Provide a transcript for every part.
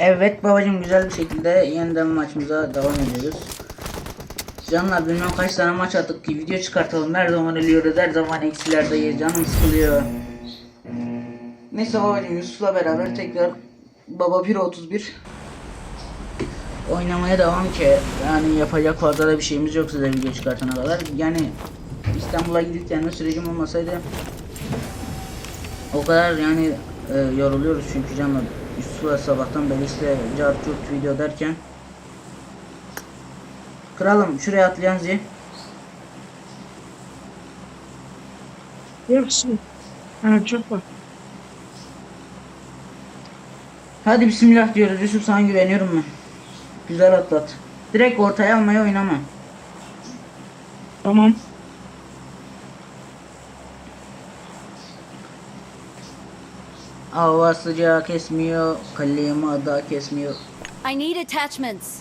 Evet babacım güzel bir şekilde yeniden maçımıza devam ediyoruz. Canlar bilmem kaç tane maç attık ki video çıkartalım. Her zaman ölüyoruz, her zaman eksilerdeyiz. Canım sıkılıyor. Neyse babacım Yusuf'la beraber tekrar Baba Piro 31 oynamaya devam ki. Yani yapacak fazla da bir şeyimiz yok size video çıkartana kadar. Yani İstanbul'a gidip gelme sürecim olmasaydı o kadar yani e, yoruluyoruz çünkü canım Yusuf'la sabahtan beri işte cart curt video derken. Kralım şuraya atlayan zi çok var. Hadi bismillah diyoruz. Yusuf sana güveniyorum ben. Güzel atlat. Direkt ortaya almaya oynama. Tamam. Hava sıcağı kesmiyor Kalima da kesmiyor I need attachments.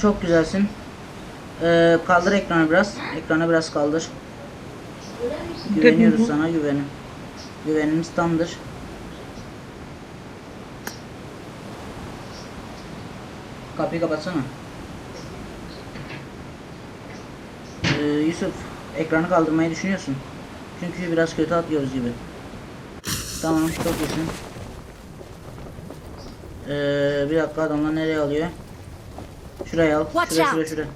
Çok güzelsin Ee, Kaldır ekranı biraz. Ekranı biraz kaldır. Güveniyoruz sana güvenim. Güvenimiz tamdır. Kapıyı kapatsana. Ee, Yusuf Ekranı kaldırmayı düşünüyorsun. Çünkü biraz kötü atıyoruz gibi. Tamam çok iyisin. Ee, Bir dakika adamlar nereye alıyor? Şuraya al. Şuraya şuraya şuraya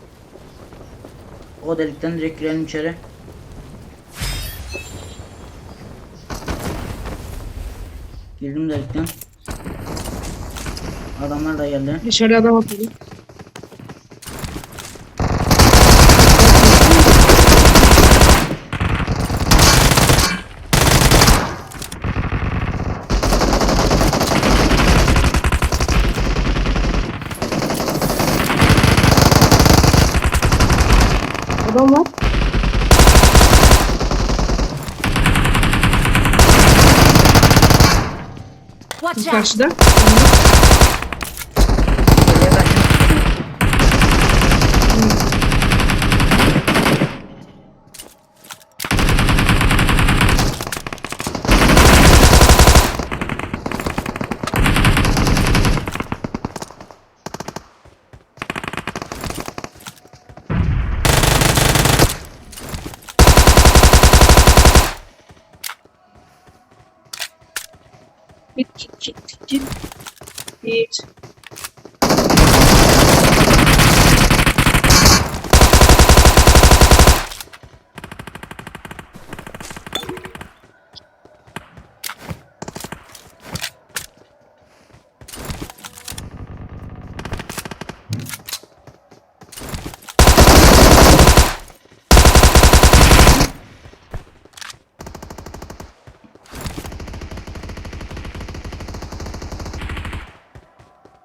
O delikten direkt girelim içeri Girdim delikten. Adamlar da geldi. Dışarı adam atladı. Watch out! Karşıda. Geriye kaçın. Git git git git. Git.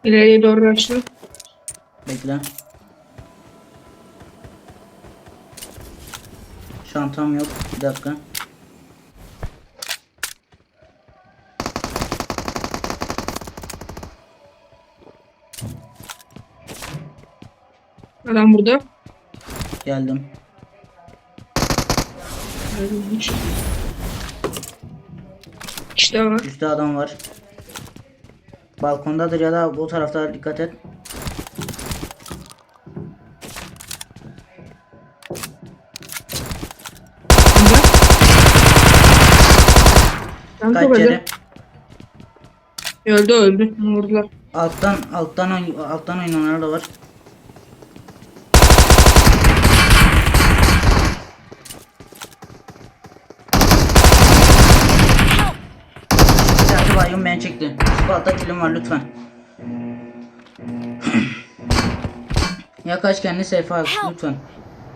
İleriye doğru açtım. Bekle. Şantam yok. Bir dakika. Adam burada. Geldim. Öldürmüş. İşte var. Üstte adam var. Balkondadır ya da bu tarafta dikkat et. Kaç yere? öldü. Öldü. Vurdular. Alttan alttan alttan oynananlar da var. Bir dakika baygın beni çekti. Altta kilim var lütfen. Yaklaş kendini safe al lütfen.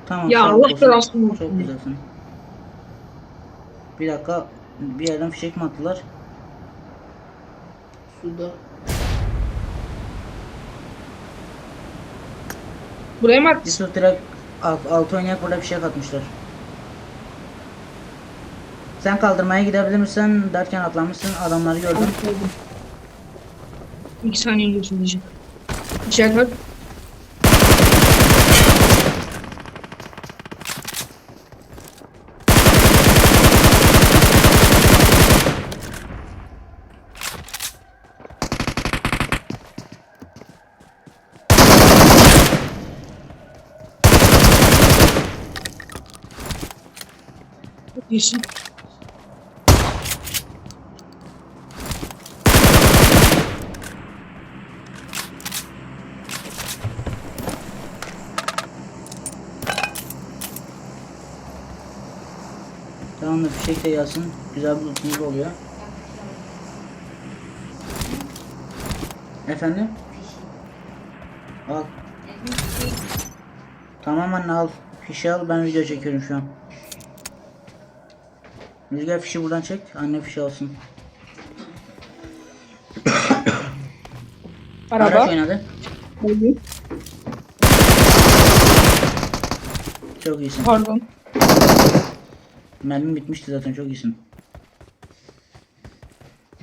Tamam. Ya Allah belasını. Çok güzelsin. Bir dakika bir yerden fişek mi attılar? Suda. Buraya mı attın? Yusuf direkt alt, altı oynayak burada bir şey katmışlar. Sen kaldırmaya gidebilir misin derken atlamışsın adamları gördüm. İki saniye geçmeyecek. İçeride bak. Çok fişek de yazsın. Güzel bir lootumuz oluyor. Efendim? Al. Tamam anne al. Fişi al ben video çekiyorum şu an. Rüzgar fişi buradan çek. Anne fişi alsın. Araç Araba. oynadı. Oldu. Çok iyisin. Pardon. Mermim bitmişti zaten çok iyisin.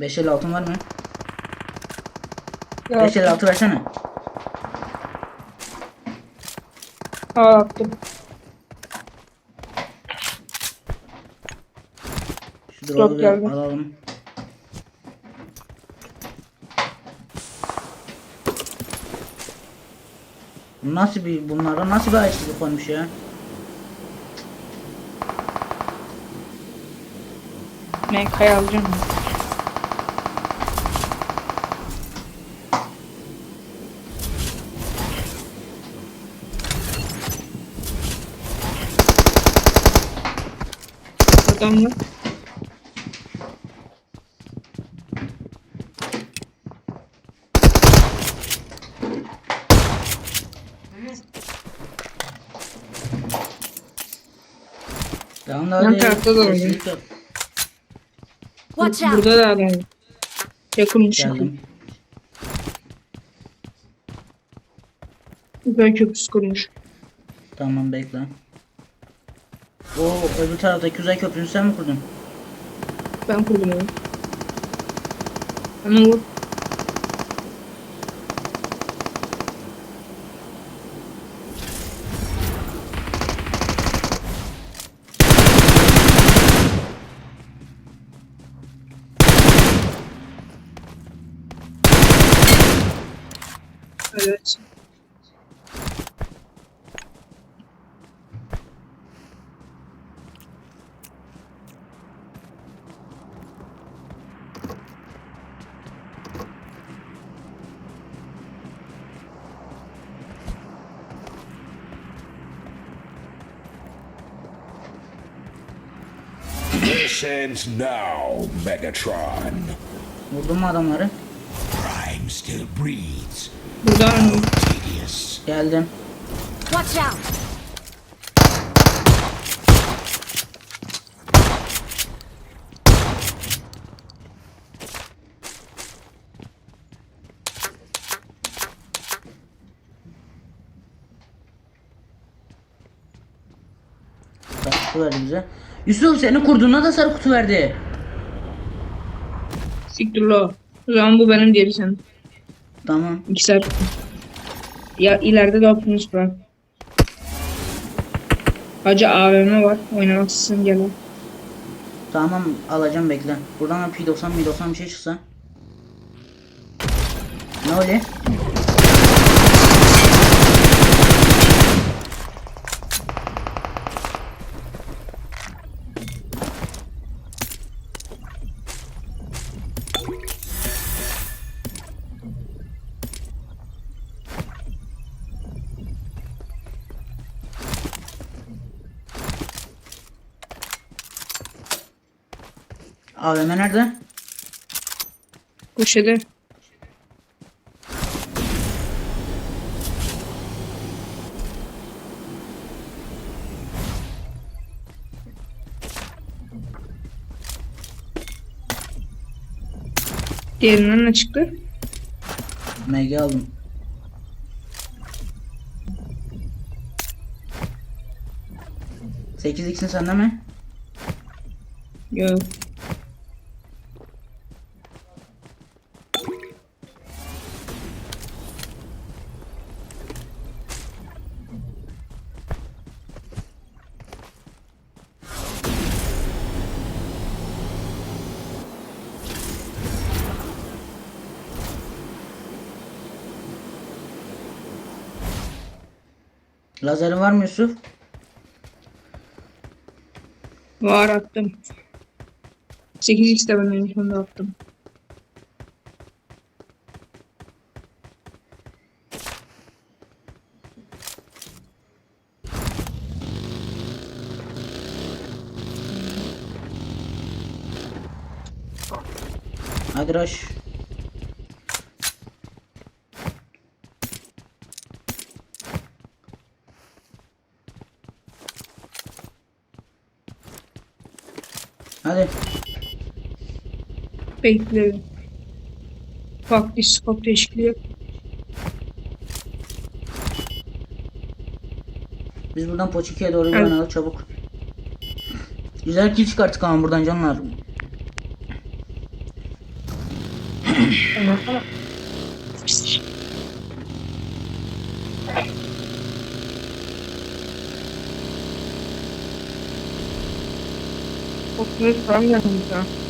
5 el altın var mı? Ya, 5 el altı versene. ha, attım. Şu drop'u bir alalım. Nasıl bir bunlara nasıl bir açlık olmuş ya? Kaya alacağım. Adam var. Tamam da Yan tarafta da var. Watch out! Burada da adam. Yakınmış. Geldim. Güzel köprüsü kurmuş. Tamam bekle. O öbür taraftaki uzay köprünü sen mi kurdun? Ben kurdum onu. Ama vur. Evet. This ends now, Megatron. Vurdun mu adamları? Prime still breathes. Burada Tedious. Geldim. Watch out! Verdi bize. Yusuf senin kurduğuna da sarı kutu verdi. siktir lo. O zaman bu benim diğeri senin. Tamam. İki saat. Ya ileride de Optimus var. Hacı AVM var. Oynamak istesin gel. Tamam alacağım bekle. Buradan da P90 P90 bir şey çıksa. Ne oluyor? AVM nerede? Köşede. Diğerinden ne çıktı? MG aldım. Sekiz x'in sende mi? Yok. Lazerin var mı Yusuf? Var attım. 8x de ben en sonunda attım. Hadi Raş. Hadi. Bekliyorum. Farklı skop yok. Biz buradan Poçiki'ye doğru Evet. yönelelim çabuk. Güzel kill çıkarttık ama buradan canlar. 네, 4학년입니다.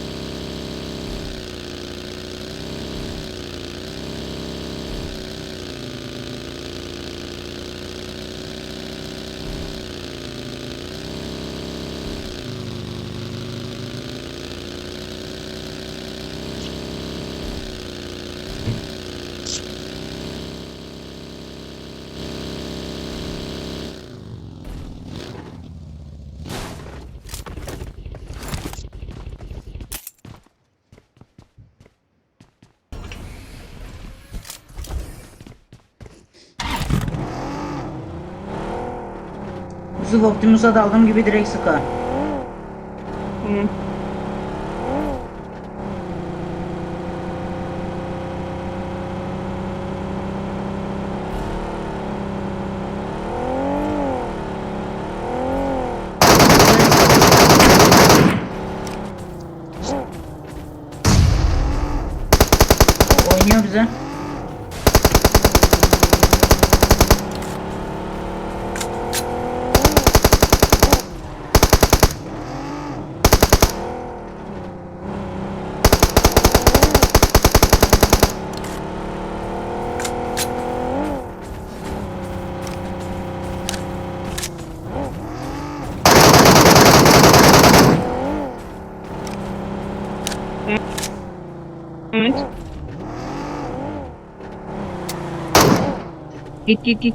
Yusuf Optimus'a daldığım gibi direkt sıkar. Tamam. Oynuyor bize. Evet. Git git git.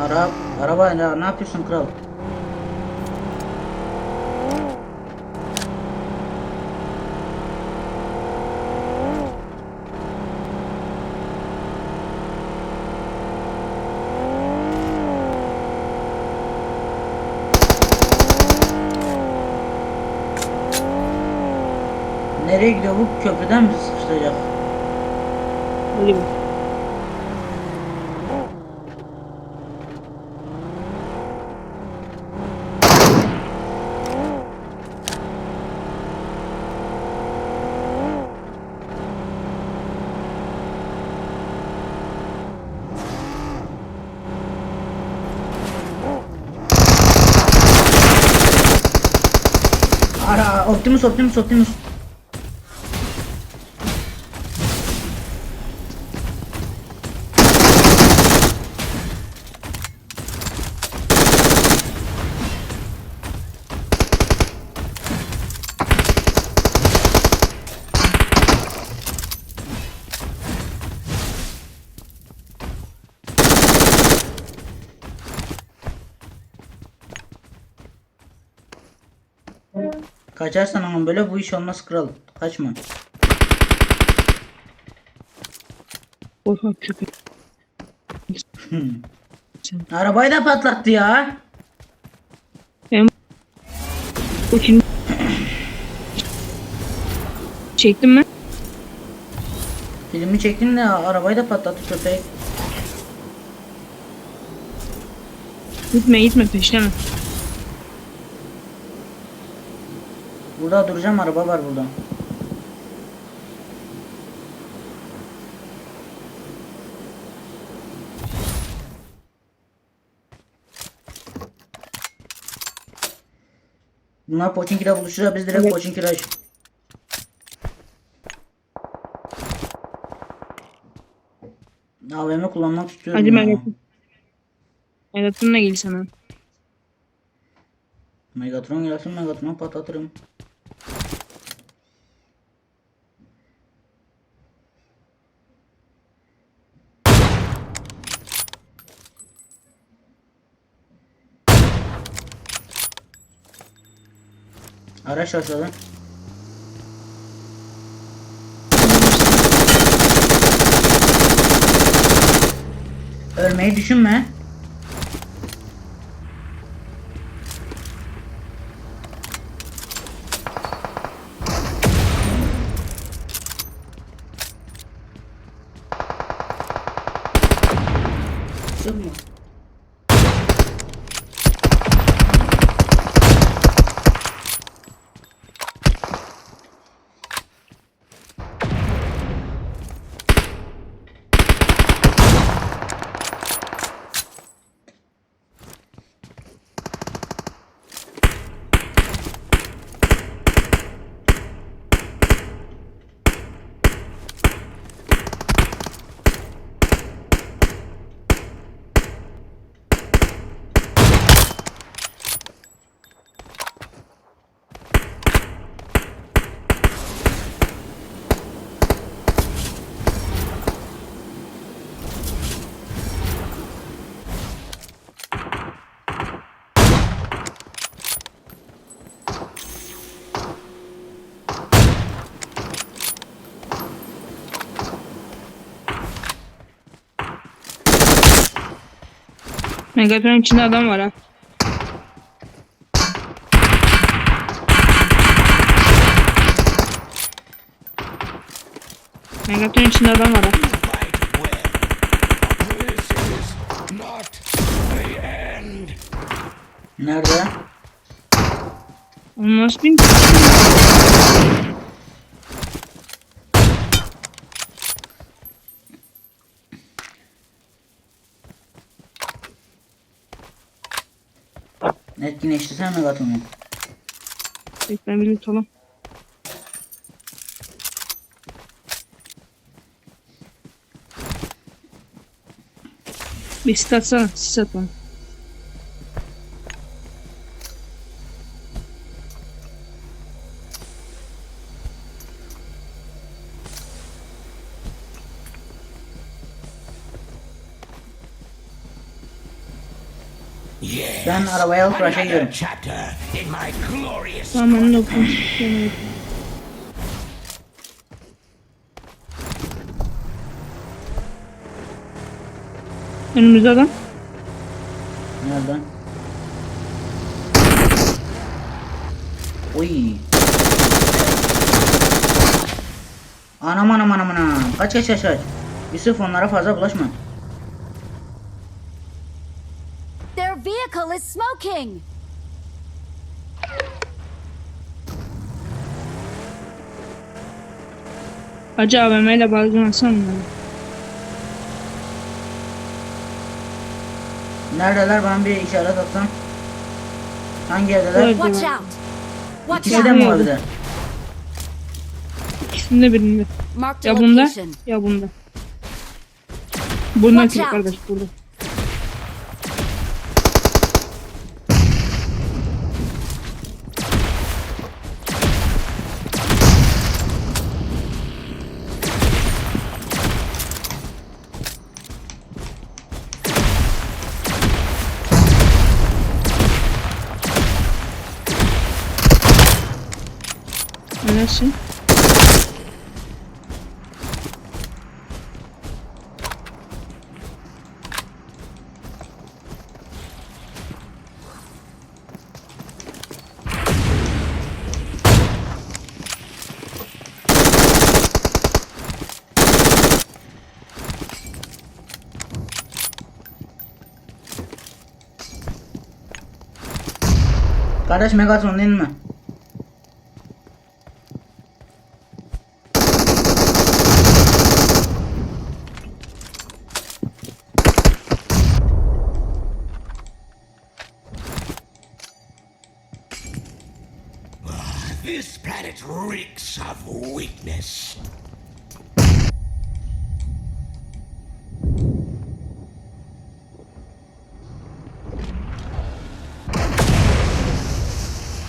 Ara, araba ne, ne yapıyorsun kral? Nereye gidiyor bu? Köprüden mi sıkıştıracak? Hadi bak. Ara Optimus Optimus Optimus. Kaçarsan ama böyle bu iş olmaz kral. Kaçma. Korkak köpek. Arabayı da patlattı ya. O kim? Çektin mi? Filmi çektim de arabayı da patlattı köpek. Gitme gitme peşleme. Burada duracağım araba var burada. Bunlar Pochinki'de buluşuyor biz direkt Evet. Pochinki'de AVM kullanmak istiyorum Hadi ya. Megatron. Megatron'la gel sana. Megatron gelsin Megatron'u patlatırım. Araç aşağıda. Ölmeyi düşünme. Megatron içinde adam var ha. Megatron içinde adam var ha. Fight well. This is not the end. Nerede? Onu nasıl bin? Etkinleştirsene Megatron'u. Bekle bir tutalım. Bir sit atsana. Sis at. Arabaya alıp rush'a gidiyorum. Tamam. Şöyle yapayım. Önümüzde adam. Nerede? Oy. Anam anam anam anam. Kaç kaç kaç kaç. Yusuf onlara fazla bulaşma. Smoking. Hacı AVM ile bazen alsana bunları. Neredeler bana bir işaret atsan. Hangi evdeler? Watch out. Watch İkisi de out. mi de? İkisinde birinde. Marked a Ya bunda location. ya bunda. Bundan Watch out. kardeş burada. Neresin? Kardeş Megatron değil mi? Weakness.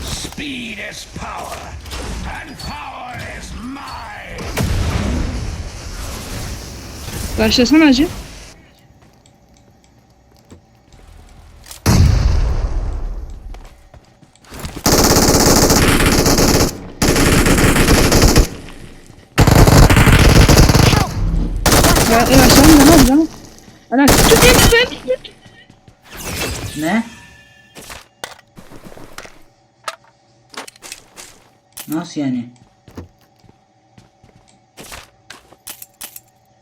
Speed is power, and power is mine. Başlasana acı. Ya yavaş lan tamam tamam. Ana tut tut tut tut tut. Ne? Nasıl yani?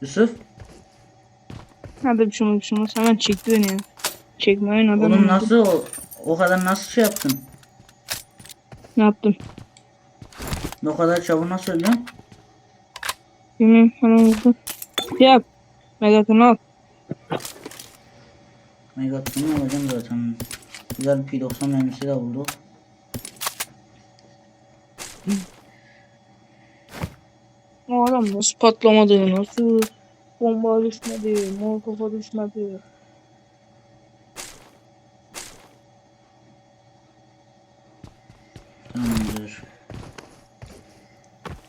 Yusuf? Hadi bir şey olmaz bir şey olmaz. Hemen çekti beni ya. Çekmeyin adam. Oğlum nasıl o, o kadar nasıl şey yaptın? Ne yaptım? O kadar çabuk nasıl öldün? Bilmiyorum hemen vurdum. Yap. Megatonu al. Megatron'u alacağım zaten. Güzel bir P90 mermisi de bulduk. O adam nasıl patlamadı, nasıl bomba düşmedi, molotofa düşmedi. Tamamdır.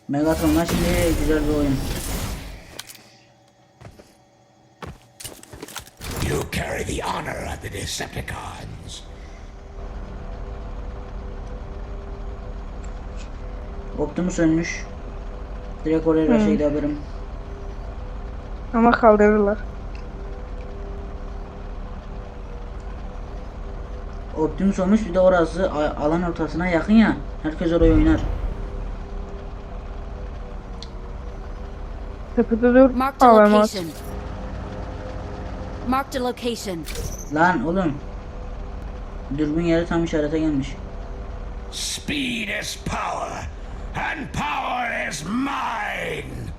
Megatron'la şimdi güzel bir oyun. Carry the honor of the Decepticons. Optimus ölmüş. Direkt oraya Hmm. hmm. haberim. Ama kaldırırlar. Optimus olmuş bir de orası alan ortasına yakın ya. Herkes oraya oynar. Tepede dur. A Alamaz. location. Marked a location. Lan oğlum. Dürbün yeri tam işarete gelmiş. Speed is power, and power is mine.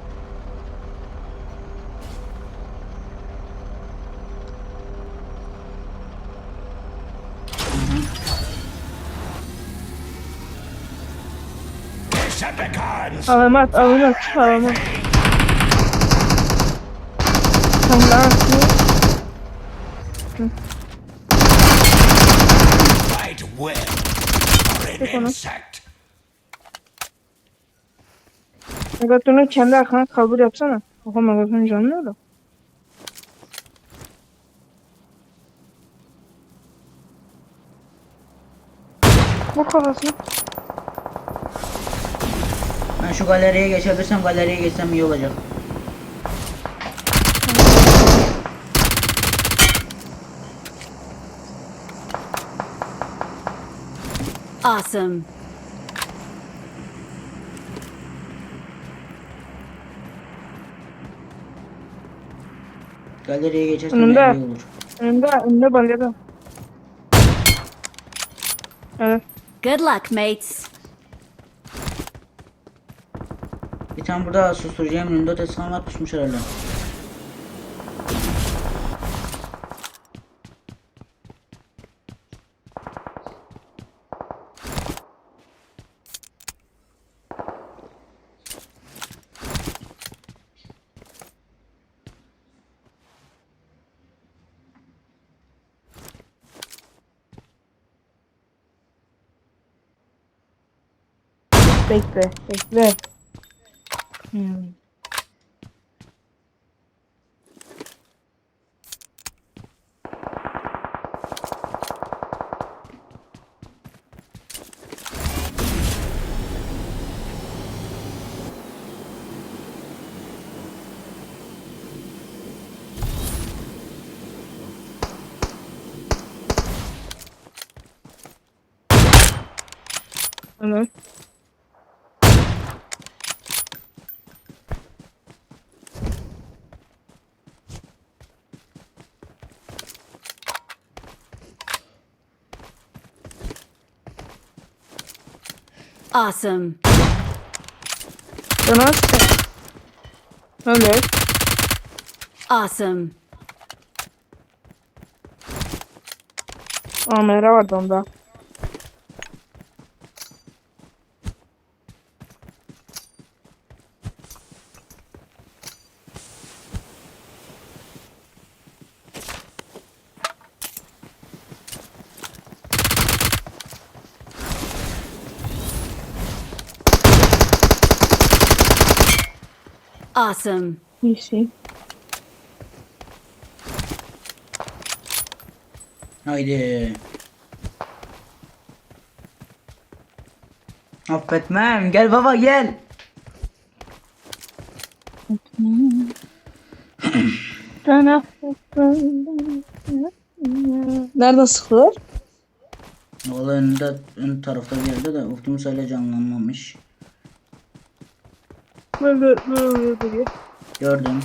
Decepticons! Alamat, alamat, alamat. Tamam lan. Or an insect. Megatron'u kendi arkana kaldır yapsana. Oha Megatron canlı öyle. Bu kafasına. Ben şu galeriye geçebilirsem galeriye geçsem iyi olacak. Awesome. Galeriye geçersem Önünde. iyi olur. Önünde, önünde balyada. Evet. Good luck, mates. Bir tane burada susturucuya önünde teslim var pusmuş herhalde. Bekle, bekle. Hmm. Awesome. İşte. Evet. Awesome. Amera vardı onda. Awesome. Bir şey. Haydi. Affetmem. Gel baba gel. Sana Nereden sıkılır? Valla önünde, ön tarafta bir yerde de Optimus hala canlanmamış. Böyle böyle böyle. Gördüm.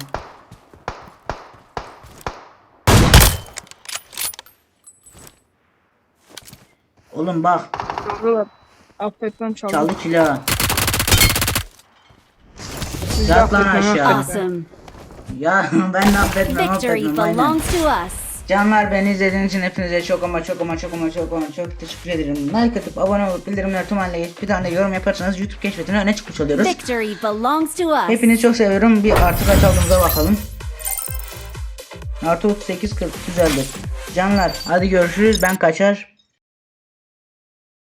Oğlum bak Çaldılar. Affetmem çaldı. çaldı silahı. Siz Yat lan aşağı. Awesome. Ya ben affetmem Victory affetmem aynen. belongs to us. Canlar beni izlediğiniz için hepinize çok ama çok ama çok ama çok ama çok teşekkür ederim. Like atıp abone olup bildirimleri tüm haline geçip bir tane yorum yaparsanız YouTube keşfetine öne çıkmış oluyoruz. Victory belongs to us. Hepinizi çok seviyorum. Bir artı kaç aldığımıza bakalım. Artı 38 40 güzeldir. Canlar hadi görüşürüz ben kaçar.